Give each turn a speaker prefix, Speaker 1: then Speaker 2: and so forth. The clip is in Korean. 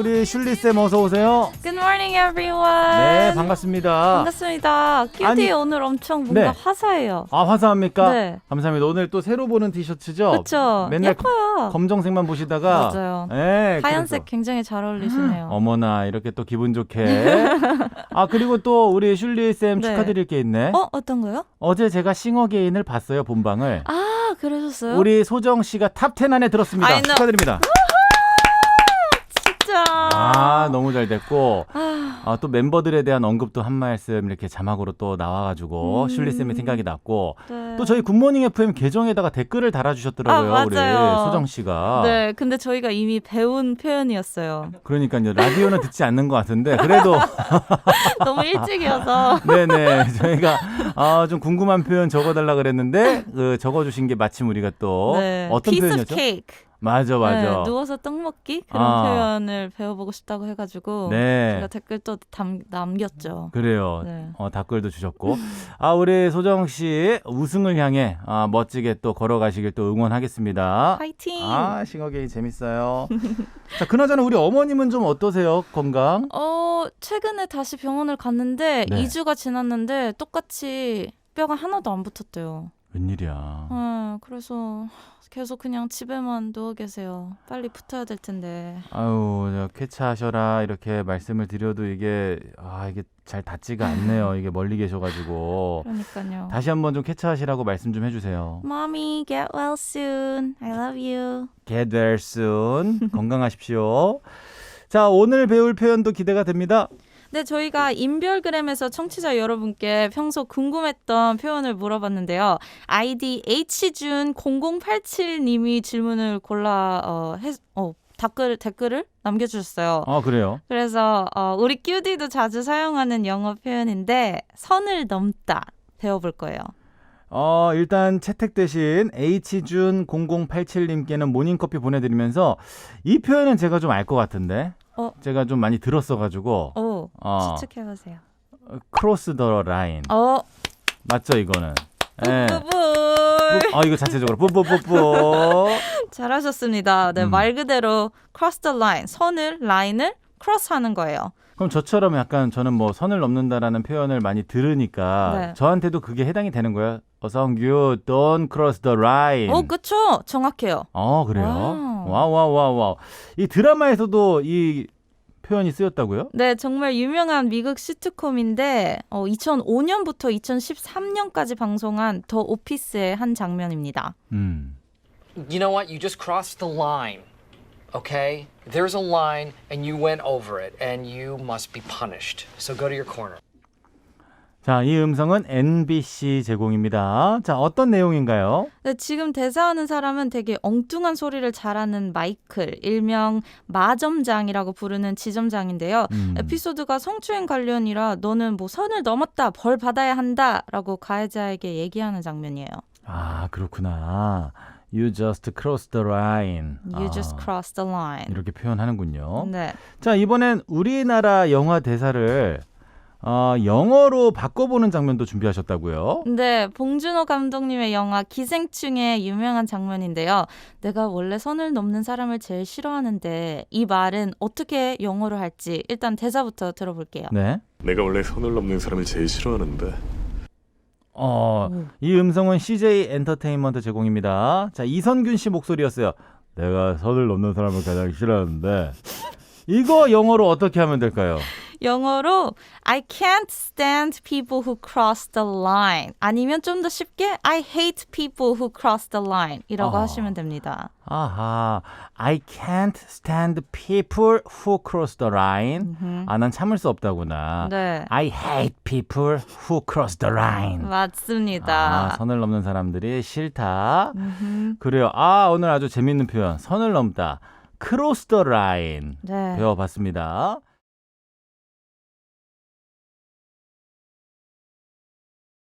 Speaker 1: 우리 슐리 쌤 어서 오세요.
Speaker 2: Good morning, everyone.
Speaker 1: 네, 반갑습니다.
Speaker 2: 반갑습니다. 큐티
Speaker 1: 아니,
Speaker 2: 오늘 엄청 뭔가
Speaker 1: 네.
Speaker 2: 화사해요.
Speaker 1: 아, 화사합니까?
Speaker 2: 네.
Speaker 1: 감사합니다. 오늘 또 새로 보는 티셔츠죠?
Speaker 2: 그렇죠.
Speaker 1: 맨날
Speaker 2: 예뻐요.
Speaker 1: 검정색만 보시다가
Speaker 2: 맞아요.
Speaker 1: 네,
Speaker 2: 하얀색
Speaker 1: 그래서.
Speaker 2: 굉장히 잘 어울리시네요.
Speaker 1: 어머나 이렇게 또 기분 좋게. 아 그리고 또 우리 슐리 쌤
Speaker 2: 네.
Speaker 1: 축하드릴 게 있네.
Speaker 2: 어, 어떤 거요?
Speaker 1: 어제 제가 싱어 게인을 봤어요 본방을.
Speaker 2: 아, 그러셨어요?
Speaker 1: 우리 소정 씨가 탑10 안에 들었습니다. 축하드립니다.
Speaker 2: 진짜.
Speaker 1: 아 너무 잘 됐고
Speaker 2: 아,
Speaker 1: 아, 또 멤버들에 대한 언급도 한 말씀 이렇게 자막으로 또 나와가지고
Speaker 2: 음.
Speaker 1: 슐리 쌤의 생각이 났고
Speaker 2: 네.
Speaker 1: 또 저희 굿모닝 FM 계정에다가 댓글을 달아주셨더라고요
Speaker 2: 아,
Speaker 1: 우리
Speaker 2: 맞아요.
Speaker 1: 소정 씨가.
Speaker 2: 네, 근데 저희가 이미 배운 표현이었어요.
Speaker 1: 그러니까요 라디오는 듣지 않는 것 같은데 그래도
Speaker 2: 너무 일찍이어서.
Speaker 1: 네네 저희가 아, 좀 궁금한 표현 적어달라 그랬는데 그 적어주신 게 마침 우리가 또
Speaker 2: 네.
Speaker 1: 어떤 표현이었죠?
Speaker 2: cake.
Speaker 1: 맞아 맞아.
Speaker 2: 네, 누워서 떡 먹기 그런
Speaker 1: 아.
Speaker 2: 표현을 배워보고 싶다고 해가지고
Speaker 1: 네.
Speaker 2: 제가 댓글 또 담, 남겼죠.
Speaker 1: 그래요.
Speaker 2: 네.
Speaker 1: 어, 댓글도 주셨고. 아, 우리 소정 씨 우승을 향해 아, 멋지게 또 걸어가시길 또 응원하겠습니다.
Speaker 2: 파이팅!
Speaker 1: 아, 싱어게임 재밌어요. 자, 그나저나 우리 어머님은 좀 어떠세요? 건강?
Speaker 2: 어, 최근에 다시 병원을 갔는데
Speaker 1: 네.
Speaker 2: 2주가 지났는데 똑같이 뼈가 하나도 안 붙었대요.
Speaker 1: 웬일이야.
Speaker 2: 네, 그래서 계속 그냥 집에만 누워 계세요. 빨리 붙어야 될 텐데.
Speaker 1: 아유, 저 쾌차하셔라 이렇게 말씀을 드려도 이게 아, 이게 잘 닿지가 않네요. 이게 멀리 계셔 가지고.
Speaker 2: 그러니까요.
Speaker 1: 다시 한번 좀 쾌차하시라고 말씀 좀 해 주세요.
Speaker 2: Mommy, get well soon. I love you.
Speaker 1: Get well soon. 건강하십시오. 자, 오늘 배울 표현도 기대가 됩니다.
Speaker 2: 네, 저희가 인별그램에서 청취자 여러분께 평소 궁금했던 표현을 물어봤는데요. 아이디 h준 0087 님이 질문을 골라 어, 해, 어 댓글 댓글을 남겨주셨어요.
Speaker 1: 아, 그래요.
Speaker 2: 그래서 어, 우리 큐디도 자주 사용하는 영어 표현인데 선을 넘다 배워볼 거예요.
Speaker 1: 어, 일단 채택되신 H준 0087님께는 모닝커피 보내드리면서 이 표현은 제가 좀 알 것 같은데.
Speaker 2: 어.
Speaker 1: 제가 좀 많이 들었어가지고.
Speaker 2: 오,
Speaker 1: 어,
Speaker 2: 추측해보세요.
Speaker 1: 크로스 더 라인.
Speaker 2: 어,
Speaker 1: 맞죠, 이거는? 예.
Speaker 2: 뿌뿌.
Speaker 1: 아, 이거 자체적으로. 뿌뿌뿌뿌.
Speaker 2: 잘하셨습니다. 네,
Speaker 1: 음.
Speaker 2: 말 그대로 cross the line, 선을 라인을 cross하는 거예요.
Speaker 1: 그럼 저처럼 약간 저는 뭐 선을 넘는다라는 표현을 많이 들으니까
Speaker 2: 네.
Speaker 1: 저한테도 그게 해당이 되는 거예요. 어성규, don't cross the line.
Speaker 2: 오, 그쵸? 정확해요.
Speaker 1: 어, 그래요?
Speaker 2: 와우.
Speaker 1: 와우, 와우, 와우, 와우. 이 드라마에서도 이 표현이 쓰였다고요?
Speaker 2: 네, 정말 유명한 미국 시트콤인데 어, 2005년부터 2013년까지 방송한 더 오피스의 한 장면입니다.
Speaker 1: 음.
Speaker 3: You know what? You just crossed the line. Okay? There's a line and you went over it and you must be punished. So go to your corner.
Speaker 1: 자, 이 음성은 NBC 제공입니다. 자, 어떤 내용인가요?
Speaker 2: 네, 지금 대사하는 사람은 되게 엉뚱한 소리를 잘하는 마이클, 일명 마점장이라고 부르는 지점장인데요.
Speaker 1: 음.
Speaker 2: 에피소드가 성추행 관련이라 너는 뭐 선을 넘었다, 벌 받아야 한다라고 가해자에게 얘기하는 장면이에요.
Speaker 1: 아, 그렇구나. You just crossed the line.
Speaker 2: You
Speaker 1: 아,
Speaker 2: just crossed the line.
Speaker 1: 이렇게 표현하는군요.
Speaker 2: 네.
Speaker 1: 자, 이번엔 우리나라 영화 대사를 어, 영어로 바꿔보는 장면도 준비하셨다고요?
Speaker 2: 네, 봉준호 감독님의 영화 기생충의 유명한 장면인데요. 내가 원래 선을 넘는 사람을 제일 싫어하는데 이 말은 어떻게 영어로 할지 일단 대사부터 들어볼게요.
Speaker 1: 네.
Speaker 4: 내가 원래 선을 넘는 사람을 제일 싫어하는데
Speaker 1: 어, 이 음성은 CJ 엔터테인먼트 제공입니다. 자, 이선균 씨 목소리였어요. 내가 선을 넘는 사람을 가장 싫어하는데 이거 영어로 어떻게 하면 될까요?
Speaker 2: 영어로 I can't stand people who cross the line 아니면 좀 더 쉽게 I hate people who cross the line 이라고
Speaker 1: 아.
Speaker 2: 하시면 됩니다.
Speaker 1: 아하, I can't stand people who cross the line. 아, 난 참을 수 없다구나.
Speaker 2: 네.
Speaker 1: I hate people who cross the line. 아,
Speaker 2: 맞습니다.
Speaker 1: 선을 넘는 사람들이 싫다. 그래요. 아, 오늘 아주 재밌는 표현. 선을 넘다. The line.
Speaker 2: 네.
Speaker 1: 배워봤습니다.